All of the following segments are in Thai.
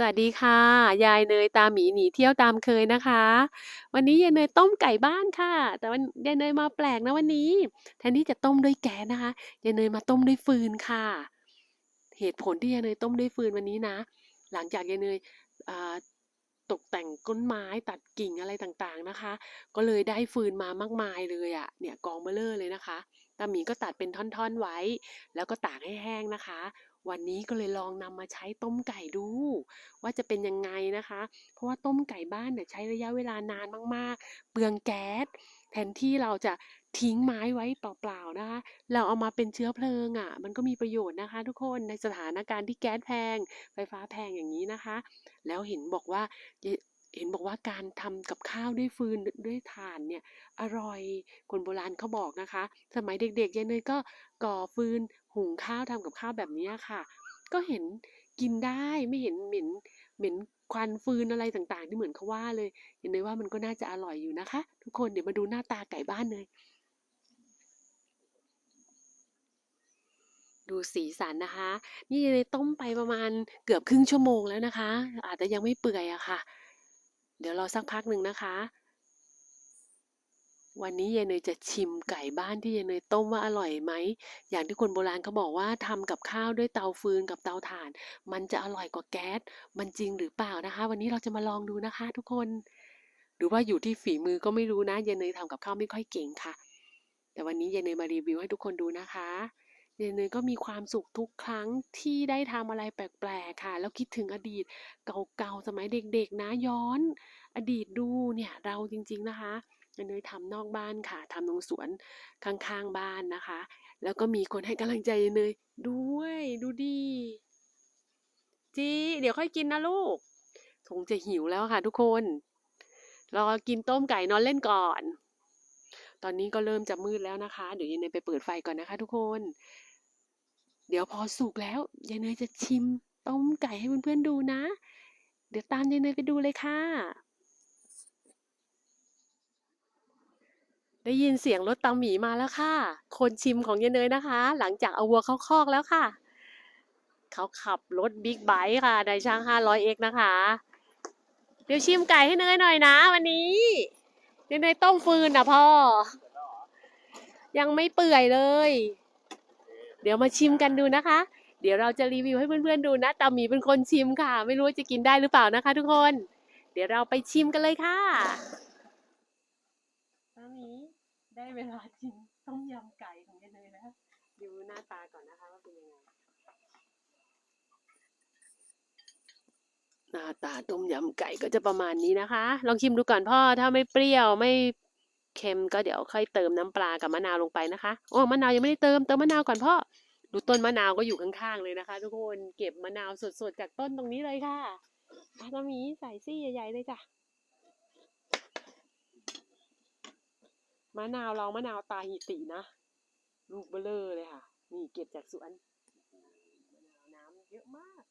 สวัสดีค่ะ ยายเนยตามหมีหนีเที่ยวตามเคยนะคะ วันนี้ยายเนยต้มไก่บ้านค่ะ แต่วันยายเนยมาแปลกนะวันนี้ แทนที่จะต้มด้วยแก๊สนะคะยายเนยมาต้มด้วยฟืนค่ะ เหตุผลที่ยายเนยต้มด้วยฟืนวันนี้นะ หลังจากยายเนย ตกแต่งต้นไม้ตัดกิ่งอะไรต่างๆนะคะ ก็เลยได้ฟืนมามากมายเลยอะเนี่ยกองเบ้อร่อเลยนะคะตาหมีก็ตัดเป็นท่อนๆไว้ แล้วก็ตากให้แห้งนะคะ วันนี้ก็เลยลองนำมาใช้ต้มไก่ดู ว่าจะเป็นยังไงนะคะ เพราะว่าต้มไก่บ้านเนี่ยใช้ระยะเวลานานมากๆ เปลืองแก๊สแทนที่เราจะ ทิ้งไม้ไว้เปล่าๆนะคะ เราเอามาเป็นเชื้อเพลิงอะ่ะ มันก็มีประโยชน์นะคะ ทุกคนในสถานการณ์ที่แก๊สแพง ไฟฟ้าแพงอย่างนี้นะคะ แล้วเห็นบอกว่าเห็นบอกว่าการทำกับข้าวด้วยฟืนด้วยถ่านเนี่ยอร่อยคนโบราณเขาบอกนะคะ สมัยเด็กๆยายเนยก็ก่อฟืนหุงข้าวทำกับข้าวแบบนี้ค่ะ ก็เห็นกินได้ไม่เห็นเหม็นเหม็นควันฟืนอะไรต่างๆ ที่เหมือนเขาว่าเลยยายเนยว่ามันก็น่าจะอร่อยอยู่นะคะ ทุกคนเดี๋ยวมาดูหน้าตาไก่บ้านเลย ดูสีสันนะคะ นี่ยายเนยต้มไปประมาณเกือบครึ่งชั่วโมงแล้วนะคะ อาจจะยังไม่เปื่อยอะค่ะ เดี๋ยวรอสักพักหนึ่งนะคะ วันนี้ยายเนยจะชิมไก่บ้านที่ยายเนยต้มว่าอร่อยไหม อย่างที่คนโบราณเขาบอกว่าทำกับข้าวด้วยเตาฟืนกับเตาถ่าน มันจะอร่อยกว่าแก๊ส มันจริงหรือเปล่านะคะ วันนี้เราจะมาลองดูนะคะ ทุกคน หรือว่าอยู่ที่ฝีมือก็ไม่รู้นะยายเนยทำกับข้าวไม่ค่อยเก่งค่ะ แต่วันนี้ยายเนยมารีวิวให้ทุกคนดูนะคะ เนยก็มีความสุขทุกครั้งที่ได้ทำอะไรแปลกๆค่ะ แล้วคิดถึงอดีตเก่าๆสมัยเด็กๆ นะย้อน อดีตดูเนี่ยเราจริงๆนะคะเนยทำนอกบ้านค่ะทำตรงสวนข้างๆบ้านนะคะ แล้วก็มีคนให้กำลังใจเนยด้วยดูดีจีเดี๋ยวค่อยกินนะลูกคงจะหิวแล้วค่ะทุกคนรอกินต้มไก่นอนเล่นก่อน ตอนนี้ก็เริ่มจะมืดแล้วนะคะ เดี๋ยวยายเนยไปเปิดไฟก่อนนะคะทุกคน เดี๋ยวพอสุกแล้วยายเนยจะชิมต้มไก่ให้เพื่อนๆดูนะ เดี๋ยวตามยายเนยไปดูเลยค่ะ ได้ยินเสียงรถตาหมีมาแล้วค่ะ คนชิมของยายเนยนะคะ หลังจากเอาวัวเข้าคอกแล้วค่ะ เขาขับรถบิ๊กไบค์ค่ะในช่าง 500x นะคะ เดี๋ยวชิมไก่ให้เนยหน่อยนะ วันนี้ยายเนยต้มฟืนนะพ่อ ยังไม่เปื่อยเลย เดี๋ยวมาชิมกันดูนะคะ เดี๋ยวเราจะรีวิวให้เพื่อนๆดูนะตาหมีเป็นคนชิมค่ะ ไม่รู้ว่าจะกินได้หรือเปล่านะคะ ทุกคน เดี๋ยวเราไปชิมกันเลยค่ะตอนนี้ได้เวลาชิมต้มยำไก่ของยายเนยแล้วดูหน้าตาก่อนนะคะว่าเป็นยังไงหน้าตาต้มยำไก่ก็จะประมาณนี้นะคะ ลองชิมดูก่อนพ่อถ้าไม่เปรี้ยวไม่ เค็มก็เดี๋ยวค่อยเติมน้ำปลากับมะนาวลงไปนะคะโอ้มะนาวยังไม่ได้เติมเติมมะนาวก่อนพ่อดูต้นมะนาวก็อยู่ข้างๆเลยนะคะ ทุกคนเก็บมะนาวสดๆจากต้นตรงนี้เลยค่ะอาตามีใส่ซี่ใหญ่ๆเลยจ้ะมะนาวเรามะนาวตาหิตินะลูกเบลเลอร์เลยค่ะ นี่เก็บจากสวนมะนาวน้ำเยอะมาก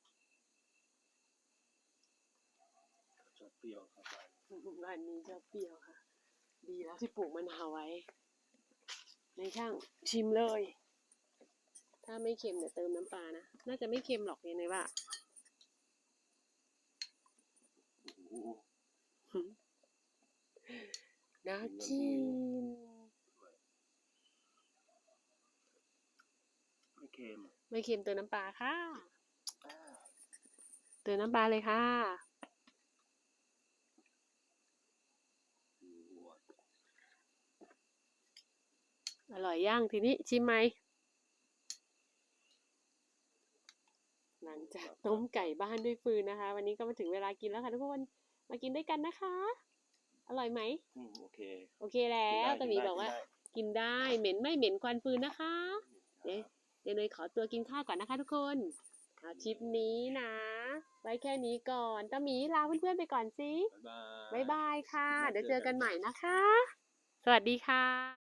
ชอบเปรี้ยวครับบ้านนี้ชอบเปรี้ยวค่ะ ดีแล้วที่ปลูกมะนาวไว้ในช่างชิมเลย ถ้าไม่เค็มเดี๋ยวเติมน้ำปลานะ น่าจะไม่เค็มหรอกยังไงว่าโอ้โหน่ากินไม่เค็มไม่เค็มเติมน้ำปลาค่ะ เติมน้ำปลาเลยค่ะ อร่อยย่างทีนี้ชิมไหม หลังจากต้มไก่บ้านด้วยฟืนนะคะ วันนี้ก็มาถึงเวลากินแล้วค่ะทุกคนมากินด้วยกันนะคะ อร่อยไหมอืมโอเค โอเคแล้วตาหมีบอกว่า กินได้เหม็นไม่เหม็นควันฟืนนะคะเดี๋ยวเดี๋ยวเนยขอตัวกินข้าวก่อนนะคะทุกคนเอาคลิปนี้นะ ไว้แค่นี้ก่อนตาหมีลาเพื่อนๆไปก่อนสิบ๊ายบายบ๊ายบายค่ะแล้วเดี๋ยวเจเจออกักันนใหม่นะคะ สวัสดีค่ะ